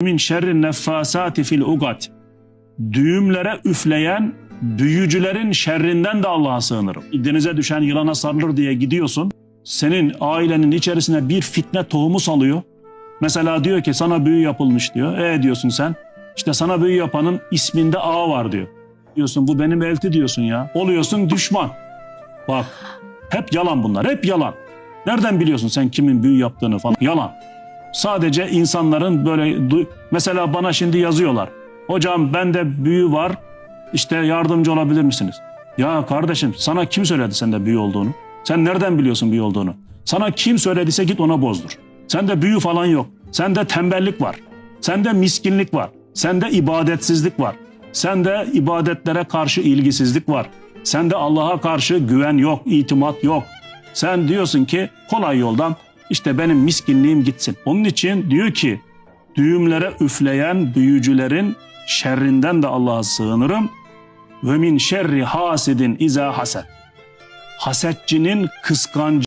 min şerri neffasati fil ugat. Düğümlere üfleyen büyücülerin şerrinden de Allah'a sığınırım. Denize düşen yılana sarılır diye gidiyorsun. Senin ailenin içerisine bir fitne tohumu salıyor. Mesela diyor ki sana büyü yapılmış diyor. E diyorsun sen. İşte sana büyü yapanın isminde A var diyor. Diyorsun bu benim elti diyorsun ya. Oluyorsun düşman. Bak hep yalan bunlar hep yalan. Nereden biliyorsun sen kimin büyü yaptığını falan? Yalan. Sadece insanların böyle mesela bana şimdi yazıyorlar. Hocam bende büyü var. İşte yardımcı olabilir misiniz? Ya kardeşim sana kim söyledi sende büyü olduğunu? Sen nereden biliyorsun büyü olduğunu? Sana kim söylediyse git ona bozdur. Sende büyü falan yok. Sende tembellik var. Sende miskinlik var. Sende ibadetsizlik var. Sende ibadetlere karşı ilgisizlik var. Sende Allah'a karşı güven yok, itimat yok. Sen diyorsun ki kolay yoldan işte benim miskinliğim gitsin. Onun için diyor ki düğümlere üfleyen büyücülerin şerrinden de Allah'a sığınırım. Ve min şerri hasidin iza haset. Hasetçinin kıskancı